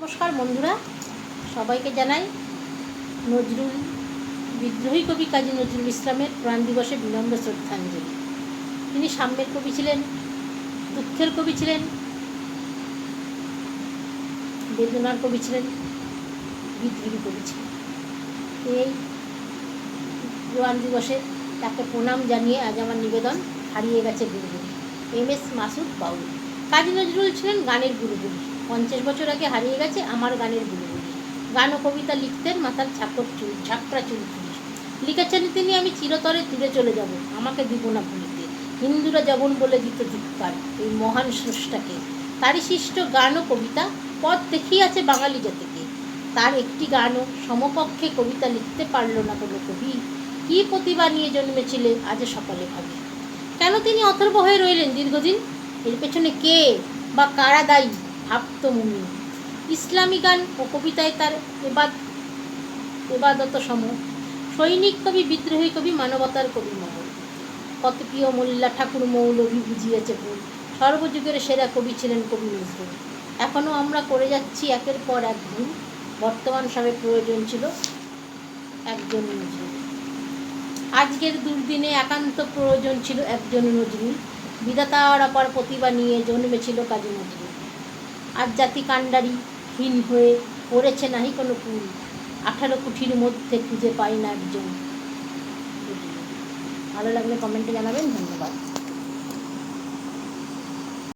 নমস্কার বন্ধুরা, সবাইকে জানাই নজরুল বিদ্রোহী কবি কাজী নজরুল ইসলামের প্রাণ দিবসে বিনম্র শ্রদ্ধাঞ্জলি। তিনি সাম্যের কবি ছিলেন, দুঃখের কবি ছিলেন, বেদনার কবি ছিলেন, বিদ্রোহী কবি ছিলেন। এই প্রাণ দিবসে তাকে প্রণাম জানিয়ে আজ আমার নিবেদন, হারিয়ে গেছে গুরুগুলি এম এস মাসুদ বাউল। কাজী নজরুল ছিলেন গানের গুরুগুলি পঞ্চাশ বছর আগে হারিয়ে গেছে আমার গানের গুরুগুলি গান ও কবিতা লিখতেন মাথার ঝাঁকর চুল ঝাঁকড়া চুল লিখেছেন তিনি, আমি চিরতরে দূরে চলে যাব, আমাকে দিব না ভুলিতে। হিন্দুরা যেমন বলে দিত ধিক্কার, এই মহান স্রষ্টাকে। তারই সৃষ্ট গান ও কবিতা পথ দেখিয়াছে বাঙালি জাতিকে। তার একটি গানও সমকক্ষে কবিতা লিখতে পারল না কোনো কবি। কী প্রতিভা নিয়ে জন্মেছিলে আজ সকালে ভাবে। কেন তিনি অথর্ব হয়ে রইলেন দীর্ঘদিন? এর পেছনে কে বা কারা দায়ী? ভাবত ইসলামী গান ও কবিতায় তার এবাদ এবাদত সম সৈনিক কবি, বিদ্রোহী কবি, মানবতার কবি মহল। কত প্রিয় মোল্লা ঠাকুর মৌলভী বুঝিয়েছে ভুল। সর্বযুগের সেরা কবি ছিলেন কবি নজরুল। এখনও আমরা করে যাচ্ছি একের পর এক ভুল। বর্তমান সময়ে প্রয়োজন ছিল একজন নজরুল। আজকের দুর্দিনে একান্ত প্রয়োজন ছিল একজন নজরুল। বিধাতার অপার প্রতিভা নিয়ে জন্মেছিল কাজী নজরুল। আজ জাতি কাণ্ডারি হীন হয়ে পড়েছে নাহি কোনো কুল। আঠারো কুঠির মধ্যে খুঁজে পাই না একজন। ভালো লাগলে কমেন্টে জানাবেন, ধন্যবাদ।